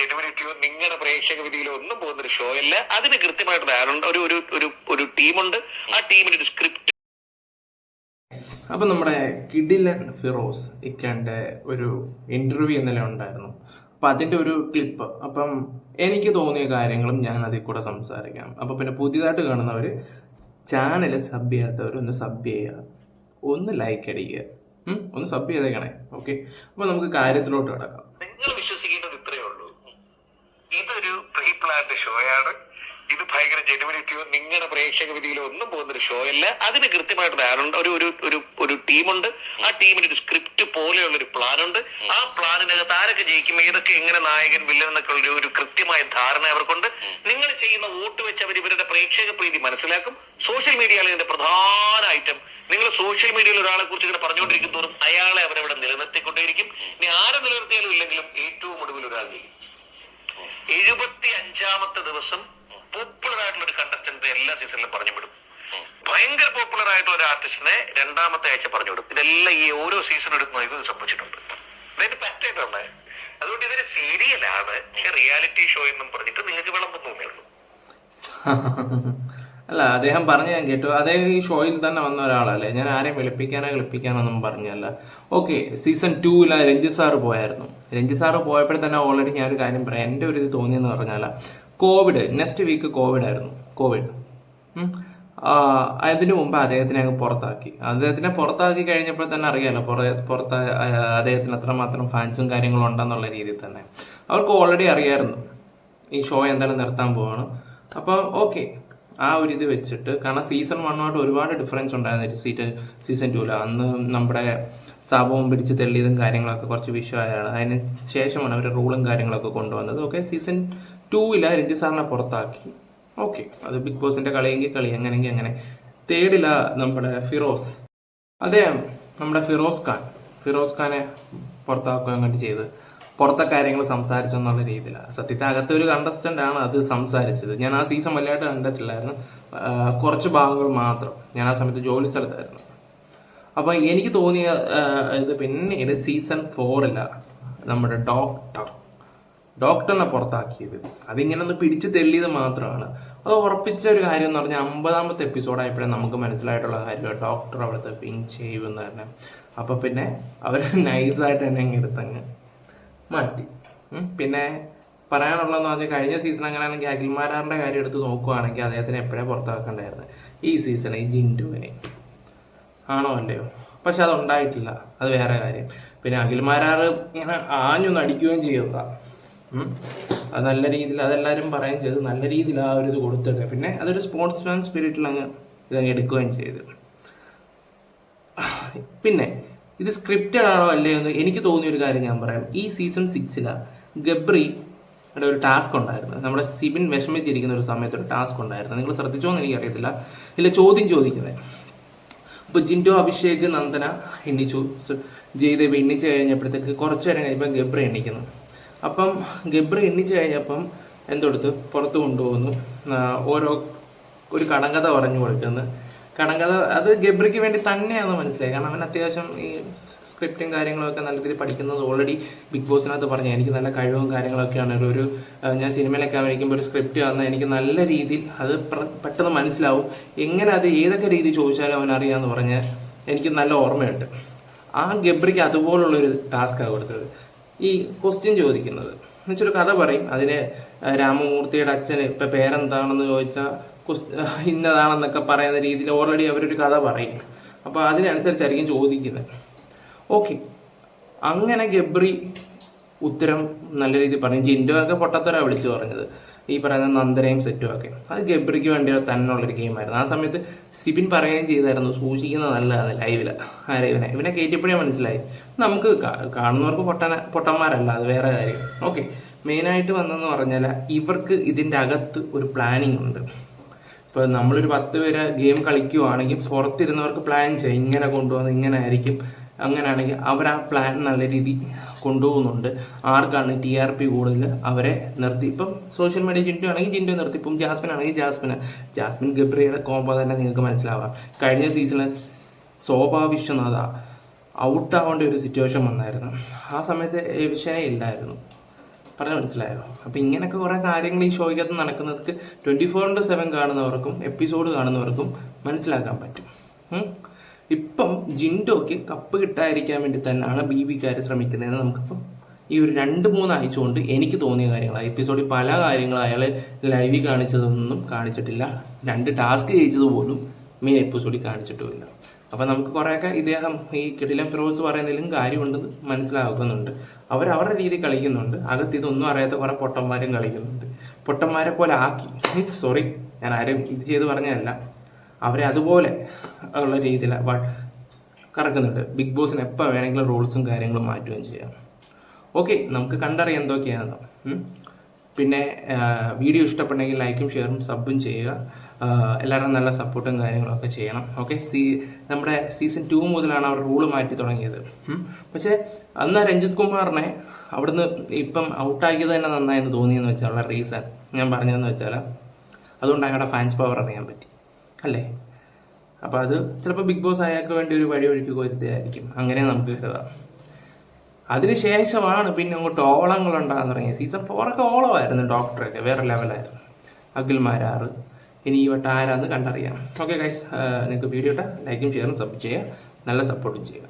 ജെനുവിനിറ്റിയോ നിങ്ങളുടെ പ്രേക്ഷക വിധിയിലോ ഒന്നും പോകുന്ന ഒരു ഷോ അല്ല. അതിന് കൃത്യമായിട്ട് ഒരു ഒരു ഒരു ഒരു ടീമുണ്ട്. ആ ടീമിന് ഒരു സ്ക്രിപ്റ്റ് അപ്പം നമ്മുടെ കിഡിലൻ ഫിറോസ് ഇക്കാന്റെ ഒരു ഇന്റർവ്യൂ ഇന്നലെ ഉണ്ടായിരുന്നു. അപ്പം അതിന്റെ ഒരു ക്ലിപ്പ് അപ്പം എനിക്ക് തോന്നിയ കാര്യങ്ങളും ഞാൻ അതിൽ കൂടെ സംസാരിക്കാം. അപ്പം പിന്നെ പുതിയതായിട്ട് കാണുന്നവർ ചാനൽ സബ് ചെയ്യാത്തവർ ഒന്ന് സബ് ചെയ്യുക. ഒന്ന് ലൈക്ക് അടിക്കുക. ഒന്ന് സബ് ചെയ്തേക്കണേ. ഓക്കെ അപ്പോൾ നമുക്ക് കാര്യത്തിലോട്ട് കിടക്കാം നിങ്ങൾ വിശ്വസിക്കേണ്ടത് ഇത്രയേ ഉള്ളൂ ഇതൊരു പ്രീ പ്ലാൻഡ് ഷോയാണ് ഇത് ഭയങ്കര ജെനുവിനിറ്റിയോ നിങ്ങളുടെ പ്രേക്ഷക വിധിയിലോ ഒന്നും പോകുന്ന ഒരു ഷോ അല്ല അതിന് കൃത്യമായിട്ട് ധാരണ ഒരു ഒരു ഒരു ടീമുണ്ട് ആ ടീമിന് ഒരു സ്ക്രിപ്റ്റ് പോലെയുള്ള ഒരു പ്ലാൻ ഉണ്ട്. ആ പ്ലാനിനകത്ത് ആരൊക്കെ ജയിക്കും? ഏതൊക്കെ എങ്ങനെ നായകൻ വില്ലൻ എന്നൊക്കെ ഒരു ഒരു കൃത്യമായ ധാരണ അവർക്കുണ്ട്. നിങ്ങൾ ചെയ്യുന്ന വോട്ട് വെച്ച് അവർ ഇവരുടെ പ്രേക്ഷക പ്രീതി മനസ്സിലാക്കും. സോഷ്യൽ മീഡിയയിലെ ഇതിന്റെ പ്രധാന ഐറ്റം നിങ്ങൾ സോഷ്യൽ മീഡിയയിൽ ഒരാളെ കുറിച്ച് ഇങ്ങനെ പറഞ്ഞുകൊണ്ടിരിക്കും തോറും അയാളെ അവരവിടെ നിലനിർത്തിക്കൊണ്ടേയിരിക്കും. ഇനി ആരെ നിലനിർത്തിയാലും ഇല്ലെങ്കിലും ഏറ്റവും ഒടുവിൽ ഒരാൾ ജയിക്കും. എഴുപത്തി അഞ്ചാമത്തെ ദിവസം പോപ്പുലർ ആയിട്ടുള്ള ഒരു കണ്ടസ്റ്റന്റ് എല്ലാ സീസണിലും പറഞ്ഞു വിടും. ഭയങ്കര പോപ്പുലർ ആയിട്ടുള്ള ഒരു ആർട്ടിസ്റ്റിനെ രണ്ടാമത്തെ ആഴ്ച പറഞ്ഞു വിടും. ഇതെല്ലാം ഈ ഓരോ സീസൺ എടുക്കുന്ന ഇത് സംഭവിച്ചിട്ടുണ്ട് അതായത് പറ്റായിട്ടുള്ളത് അതുകൊണ്ട് ഇതൊരു സീരിയലാണ് റിയാലിറ്റി ഷോ എന്നും പറഞ്ഞിട്ട് നിങ്ങൾക്ക് വിളമ്പം തോന്നിയുള്ളൂ അല്ല അദ്ദേഹം പറഞ്ഞു ഞാൻ കേട്ടു. അദ്ദേഹം ഈ ഷോയിൽ തന്നെ വന്ന ഒരാളല്ലേ? ഞാൻ ആരെയും വെളുപ്പിക്കാനോ കളിപ്പിക്കാനോ ഒന്നും പറഞ്ഞല്ല. ഓക്കെ സീസൺ ടൂവിൽ രഞ്ജിത് സാറ് പോയായിരുന്നു. രഞ്ജിത് സാറ് പോയപ്പോഴേ തന്നെ ഓൾറെഡി ഞാനൊരു കാര്യം പറയാം. എന്റെ ഒരു ഇത് തോന്നിയെന്ന് പറഞ്ഞാൽ കോവിഡ് നെക്സ്റ്റ് വീക്ക് കോവിഡ്. ആയിരുന്നു കോവിഡ് അതിനു മുമ്പ് അദ്ദേഹത്തിനെ അങ്ങ് പുറത്താക്കി. അദ്ദേഹത്തിനെ പുറത്താക്കി കഴിഞ്ഞപ്പോൾ തന്നെ അറിയാമല്ലോ പുറ പുറത്ത് അദ്ദേഹത്തിന് അത്രമാത്രം ഫാൻസും കാര്യങ്ങളും ഉണ്ടെന്നുള്ള രീതിയിൽ തന്നെ. അവർക്ക് ഓൾറെഡി അറിയായിരുന്നു. ഈ ഷോ എന്തായാലും നിർത്താൻ പോവാണ്. അപ്പോൾ ഓക്കെ. ആ ഒരു ഇത് വെച്ചിട്ട് കാരണം സീസൺ വണ്ണുമായിട്ട് ഒരുപാട് ഡിഫറൻസ് ഉണ്ടായിരുന്നു സീറ്റ് സീസൺ ടൂവിൽ അന്ന് നമ്മുടെ സാപവും പിടിച്ച് തെള്ളിയതും കാര്യങ്ങളൊക്കെ കുറച്ച് വിഷയമായാണ് അതിന് ശേഷമാണ് അവർ റൂളും കാര്യങ്ങളൊക്കെ കൊണ്ടുവന്നത്. ഓക്കെ സീസൺ ടൂവിൽ രഞ്ജി സാറിനെ പുറത്താക്കി. ഓക്കെ അത് ബിഗ് ബോസിന്റെ കളിയെങ്കിൽ കളി അങ്ങനെങ്കിൽ അങ്ങനെ. തേർഡില നമ്മുടെ ഫിറോസ്. അതെ നമ്മുടെ ഫിറോസ് ഖാൻ. ഫിറോസ് ഖാനെ പുറത്താക്കുക അങ്ങോട്ട് ചെയ്ത്. പുറത്തെ കാര്യങ്ങൾ സംസാരിച്ചെന്നുള്ള രീതിയിലാണ്. സത്യത്തെ അകത്തെ ഒരു കണ്ടസ്റ്റന്റ് ആണ് അത് സംസാരിച്ചത്. ഞാൻ ആ സീസൺ വലുതായിട്ട് കണ്ടിട്ടില്ലായിരുന്നു. കുറച്ച് ഭാഗങ്ങൾ മാത്രം. ഞാൻ ആ സമയത്ത് ജോലി സ്ഥലത്തായിരുന്നു. അപ്പോൾ എനിക്ക് തോന്നിയ ഇത് പിന്നീട് സീസൺ ഫോറിലാണ് നമ്മുടെ ഡോക്ടർ ഡോക്ടറിനെ പുറത്താക്കിയത്. അതിങ്ങനെ ഒന്ന് പിടിച്ചു തെള്ളിയത് മാത്രമാണ്. അത് ഉറപ്പിച്ച ഒരു കാര്യം എന്ന് പറഞ്ഞാൽ അമ്പതാമത്തെ എപ്പിസോഡായപ്പോഴേ നമുക്ക് മനസ്സിലായിട്ടുള്ള കാര്യം ഡോക്ടർ അവിടുത്തെ പിൻ ചെയ്യുമെന്ന് തന്നെ അപ്പോൾ പിന്നെ അവർ നൈസായിട്ട് തന്നെ അങ്ങ് എടുത്തങ്ങ് മാറ്റി പിന്നെ പറയാനുള്ളതെന്ന് പറഞ്ഞാൽ കഴിഞ്ഞ സീസൺ അങ്ങനെയാണെങ്കിൽ അഖിൽമാരാറിന്റെ കാര്യം എടുത്ത് നോക്കുകയാണെങ്കിൽ അദ്ദേഹത്തിന് എപ്പോഴേ പുറത്താക്കേണ്ടായിരുന്നു? ഈ സീസൺ ഈ ജിൻഡുവിനെ. ആണോ അല്ലയോ? പക്ഷെ അതുണ്ടായിട്ടില്ല. അത് വേറെ കാര്യം. പിന്നെ അഖിൽമാരാർ ഇങ്ങനെ ആഞ്ഞു നടിക്കുകയും ചെയ്തതാണ് അത് നല്ല രീതിയിൽ അതെല്ലാവരും പറയുകയും ചെയ്തു. നല്ല രീതിയിൽ ആ ഒരു ഇത് കൊടുത്തിട്ട് പിന്നെ അതൊരു സ്പോർട്സ് മാൻ സ്പിരിറ്റിൽ അങ്ങ് ഇതങ്ങ് എടുക്കുകയും ചെയ്തു. പിന്നെ ഇത് സ്ക്രിപ്റ്റഡ് ആണോ അല്ലേ എന്ന് എനിക്ക് തോന്നിയ ഒരു കാര്യം ഞാൻ പറയാം. ഈ സീസൺ സിക്സില ഗബ്രി ഒരു ടാസ്ക് ഉണ്ടായിരുന്നു. നമ്മുടെ സിബിൻ വിഷമിച്ചിരിക്കുന്ന ഒരു സമയത്ത് ഒരു ടാസ്ക് ഉണ്ടായിരുന്നു. നിങ്ങൾ ശ്രദ്ധിച്ചോ എന്ന് എനിക്കറിയത്തില്ല ഇല്ല ചോദ്യം ചോദിക്കുന്നത്. അപ്പോൾ ജിൻഡോ അഭിഷേക് നന്ദന എണ്ണിച്ചു. ജയദേവ് എണ്ണിച്ച് കഴിഞ്ഞപ്പോഴത്തേക്ക് കുറച്ച് നേരം കഴിയുമ്പോൾ ഗബ്രി എണ്ണിക്കുന്നു. അപ്പം ഗബ്രി എണ്ണിച്ചു കഴിഞ്ഞപ്പം എന്തെടുത്ത്? പുറത്ത് കൊണ്ടുപോകുന്നു. ഓരോ ഒരു കടങ്കഥ പറഞ്ഞു കൊടുക്കുന്നു. കടങ്കഥ അത് ഗബ്രിക്ക് വേണ്ടി തന്നെയാണെന്ന് മനസ്സിലായി. കാരണം അവൻ അത്യാവശ്യം ഈ സ്ക്രിപ്റ്റും കാര്യങ്ങളൊക്കെ നല്ല രീതിയിൽ പഠിക്കുന്നത് ഓൾറെഡി ബിഗ് ബോസിനകത്ത് പറഞ്ഞു. എനിക്ക് നല്ല കഴിവും കാര്യങ്ങളൊക്കെയാണ്. ഒരു ഞാൻ സിനിമയിലൊക്കെ ആയിരിക്കുമ്പോൾ ഒരു സ്ക്രിപ്റ്റ് വന്നാൽ എനിക്ക് നല്ല രീതിയിൽ അത് പെട്ടെന്ന് മനസ്സിലാവും. എങ്ങനെ അത് ഏതൊക്കെ രീതി ചോദിച്ചാലും അവൻ അറിയാമെന്ന് പറഞ്ഞ് എനിക്ക് നല്ല ഓർമ്മയുണ്ട്. ആ ഗബ്രിക്ക് അതുപോലുള്ളൊരു ടാസ്ക്കാണ് കൊടുത്തത്. ഈ ക്വസ്റ്റ്യൻ ചോദിക്കുന്നത്. എന്നുവെച്ചൊരു കഥ പറയും. അതിന് രാമമൂർത്തിയുടെ അച്ഛന് ഇപ്പം പേരെന്താണെന്ന് ചോദിച്ചാൽ ഇന്നതാണെന്നൊക്കെ പറയുന്ന രീതിയിൽ ഓൾറെഡി അവരൊരു കഥ പറയും. അപ്പോൾ അതിനനുസരിച്ചായിരിക്കും ചോദിക്കുന്നത്. ഓക്കെ അങ്ങനെ ഗബ്രി ഉത്തരം നല്ല രീതിയിൽ പറഞ്ഞു. ജിൻഡോ ഒക്കെ പൊട്ടത്തര വിളിച്ചു പറഞ്ഞത്. ഈ പറയുന്ന നന്ദനയും സെറ്റും ഒക്കെ. അത് ഗബ്രിക്ക് വേണ്ടി തന്നുള്ളൊരു ഗെയിമായിരുന്നു ആ സമയത്ത് സിബിൻ പറയുകയും ചെയ്തായിരുന്നു. സൂക്ഷിക്കുന്നത് നല്ലതാണ് ലൈവിൽ ആരെ ഇവനെ? ഇവനെ കയറ്റിയപ്പോഴേ മനസ്സിലായി. നമുക്ക് കാണുന്നവർക്ക് പൊട്ടന പൊട്ടന്മാരല്ല. അത് വേറെ കാര്യം. ഓക്കെ മെയിനായിട്ട് വന്നെന്ന് പറഞ്ഞാൽ ഇവർക്ക് ഇതിന്റെ അകത്ത് ഒരു പ്ലാനിങ് ഉണ്ട്. ഇപ്പോൾ നമ്മളൊരു പത്ത് പേര് ഗെയിം കളിക്കുവാണെങ്കിൽ പുറത്തിരുന്നവർക്ക് പ്ലാൻ ചെയ്യും. ഇങ്ങനെ കൊണ്ടുപോകുന്നത് ഇങ്ങനെ ആയിരിക്കും. അങ്ങനെയാണെങ്കിൽ അവർ ആ പ്ലാൻ നല്ല രീതി കൊണ്ടുപോകുന്നുണ്ട്. ആർക്കാണ് ടി ആർ പി കൂടുതൽ അവരെ നിർത്തി. ഇപ്പം സോഷ്യൽ മീഡിയ ജിൻഡു ആണെങ്കിൽ ജിൻഡു നിർത്തി. ഇപ്പം ജാസ്മിൻ ആണെങ്കിൽ ജാസ്മിൻ ജാസ്മിൻ ഗബ്രിയുടെ കോമ്പോ തന്നെ നിങ്ങൾക്ക് മനസ്സിലാവാം. കഴിഞ്ഞ സീസണിൽ ശോഭാ വിശ്വനാഥ ഔട്ടാവേണ്ട ഒരു സിറ്റുവേഷൻ വന്നായിരുന്നു. ആ സമയത്ത് വിഷനെ ഇല്ലായിരുന്നു. പറഞ്ഞ മനസ്സിലായോ അപ്പോൾ ഇങ്ങനെയൊക്കെ കുറേ കാര്യങ്ങൾ ഈ ഷോയ്ക്കകത്ത് നടക്കുന്നതൊക്കെ ട്വന്റി ഫോർ ഇന്റു സെവൻ കാണുന്നവർക്കും എപ്പിസോഡ് കാണുന്നവർക്കും മനസ്സിലാക്കാൻ പറ്റും. ഇപ്പം ജിൻഡോയ്ക്ക് കപ്പ് കിട്ടാതിരിക്കാൻ വേണ്ടി തന്നെയാണ് ബി ബിക്കാർ ശ്രമിക്കുന്നതെന്ന് നമുക്കിപ്പം ഈ ഒരു രണ്ട് മൂന്ന് ആഴ്ച കൊണ്ട് എനിക്ക് തോന്നിയ കാര്യങ്ങളാണ് എപ്പിസോഡിൽ പല കാര്യങ്ങളും അയാൾ ലൈവിൽ കാണിച്ചതൊന്നും കാണിച്ചിട്ടില്ല. രണ്ട് ടാസ്ക് ചെയ്യിച്ചത് പോലും മെയിൻ എപ്പിസോഡിൽ കാണിച്ചിട്ടുമില്ല. അപ്പം നമുക്ക് കുറേയൊക്കെ ഇദ്ദേഹം ഈ കിടിലം ഫിറോസ് പറയുന്നതിലും കാര്യമുണ്ടെന്ന് മനസ്സിലാക്കുന്നുണ്ട് അവർ അവരുടെ രീതി കളിക്കുന്നുണ്ട്. അകത്ത് ഇതൊന്നും അറിയാത്ത കുറേ പൊട്ടന്മാരും കളിക്കുന്നുണ്ട്. പൊട്ടന്മാരെ പോലെ ആക്കി. മീൻസ് സോറി ഞാൻ ആരും ഇത് ചെയ്ത് പറഞ്ഞതല്ല. അവരെ അതുപോലെ ഉള്ള രീതിയിൽ കറക്കുന്നുണ്ട്. ബിഗ് ബോസിന് എപ്പോൾ വേണമെങ്കിലും റൂൾസും കാര്യങ്ങളും മാറ്റുകയും ചെയ്യാം. ഓക്കെ നമുക്ക് കണ്ടറിയാം എന്തൊക്കെയാണെന്ന്. പിന്നെ വീഡിയോ ഇഷ്ടപ്പെട്ടെങ്കിൽ ലൈക്കും ഷെയറും സബും ചെയ്യുക. എല്ലാവരും നല്ല സപ്പോർട്ടും കാര്യങ്ങളൊക്കെ ചെയ്യണം. ഓക്കെ? സീ നമ്മുടെ സീസൺ ടു മുതലാണ് അവർ റൂൾ മാറ്റി തുടങ്ങിയത്. പക്ഷേ അന്ന് രഞ്ജിത് കുമാറിനെ അവിടുന്ന് ഇപ്പം ഔട്ടാക്കിയത് തന്നെ നന്നായെന്ന് തോന്നിയെന്ന് വെച്ചാൽ ഉള്ള റീസൺ ഞാൻ പറഞ്ഞതെന്ന് വെച്ചാൽ അതുകൊണ്ട് അയാളുടെ ഫാൻസ് പവർ അറിയാൻ പറ്റി. അല്ലേ? അപ്പോൾ അത് ചിലപ്പോൾ ബിഗ് ബോസ് അയാൾക്ക് വേണ്ടി ഒരു വഴി ഒഴുക്കി വരുത്തിയായിരിക്കും അങ്ങനെ നമുക്ക് കരുതാം. അതിനുശേഷമാണ് പിന്നെ അങ്ങോട്ട് ഓളങ്ങൾ ഉണ്ടാകാൻ തുടങ്ങിയത്. സീസൺ ഫോറൊക്കെ ഓളമായിരുന്നു ഡോക്ടറൊക്കെ വേറെ ലെവലായിരുന്നു അഖിൽമാരാറ് ഇനി ഈ വട്ടം ആരാന്ന് കണ്ടറിയാം. ഓക്കെ ഗൈസ് നിങ്ങൾക്ക് വീഡിയോ ഇട്ടാൽ ലൈക്കും ഷെയറും സബ് ചെയ്യുക. നല്ല സപ്പോർട്ടും ചെയ്യുക.